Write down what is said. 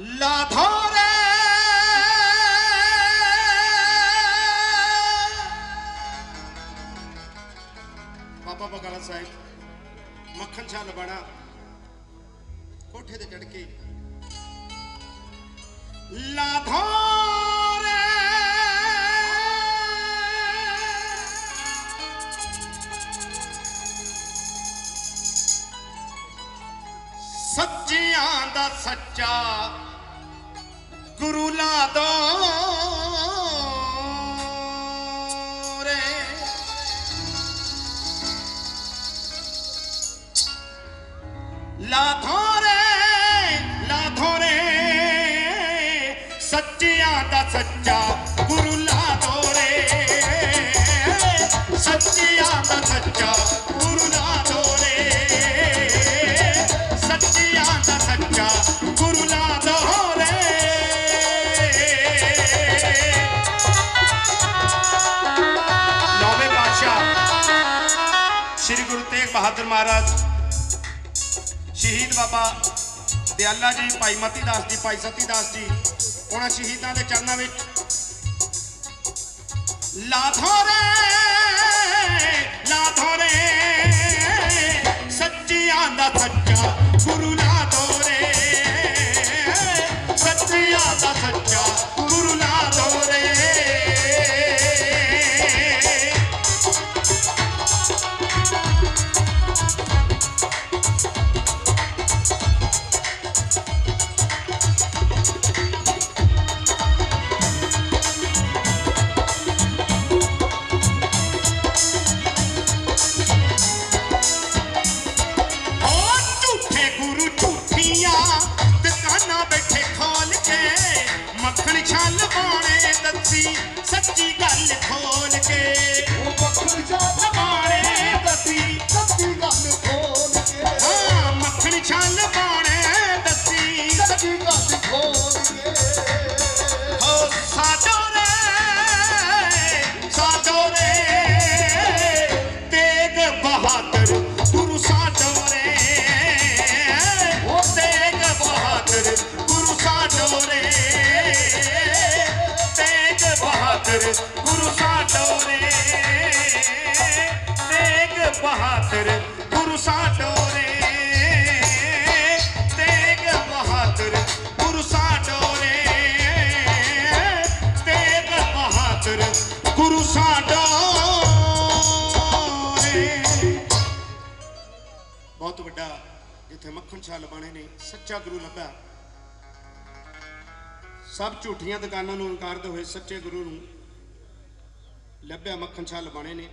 ਲਾਧੋਰੇ ਬਾਬਾ ਬਗਾਲਾ ਸਾਹਿਬ, ਮੱਖਣ ਛਾਲ ਬਣਾ ਕੋਠੇ ਤੇ ਚੜ ਕੇ ਲਾਧੋਰੇ ਸੱਚਿਆਂ ਦਾ ਸੱਚਾ ਗੁਰੂ ਲਾ ਦੋ ਰੇ। ਲਾਧੋ ਰੇ ਲਾਧੋ ਰੇ। ਸੱਚਿਆਂ ਦਾ ਸੱਚਾ ਗੁਰੂ ਲਾ ਬਹਾਦਰ ਮਹਾਰਾਜ, ਸ਼ਹੀਦ ਬਾਬਾ ਦਿਆਲਾ ਜੀ, ਭਾਈ ਮਤੀ ਦਾਸ ਜੀ, ਭਾਈ ਸਤੀ ਦਾਸ ਜੀ, ਉਹਨਾਂ ਸ਼ਹੀਦਾਂ ਦੇ ਚਰਨਾਂ ਵਿੱਚ ਲਾਧੋ ਰੇ ਲਾਧੋ ਰੇ ਸੱਚਿਆਂ ਦਾ ਸੱਚਾ ਗੁਰੂ ਬੈਠੇ ਖੋਲ ਕੇ ਮੱਖਣ ਛੱਲ ਪਾਉਣੇ ਦੱਸੀ ਸੱਚੀ ਗੱਲ ਖੋਲ ਕੇ। ਉਹ ਮੱਖਣ ਚਾਹ ਪਾਉਣੇ ਦੱਸੀ ਸੱਚੀ ਗੱਲ ਖੋਲ ਕੇ। ਹਾਂ ਮੱਖਣ ਛੱਲ ਪਾਉਣੇ ਦੱਸੀ ਸੱਚੀ ਗੱਲ ਖੋਲ ਕੇ। ਬਹਾਦਰ ਗੁਰੂ ਸਾਡੋ ਰੇ ਤੇਗ ਬਹਾਦਰ ਗੁਰੂ ਸਾਡੋ ਰੇ ਤੇਗ ਬਹਾਦਰ ਗੁਰੂ ਸਾਡੋ ਰੇ ਤੇਗ ਬਹਾਦਰ ਗੁਰੂ ਸਾਡੋ ਬਹੁਤ ਵੱਡਾ ਜਿੱਥੇ ਮੱਖਣ ਛਾਲ ਬਾਣੇ ਨੇ, ਸੱਚਾ ਗੁਰੂ ਲੱਭਾ ਸਭ ਝੂਠੀਆਂ ਦੁਕਾਨਾਂ ਨੂੰ ਇਨਕਾਰਦੇ ਹੋਏ ਸੱਚੇ ਗੁਰੂ ਨੂੰ। ਲੱਭਿਆ ਮੱਖਣ ਛਾਲ ਬਾਣੇ ਨੇ।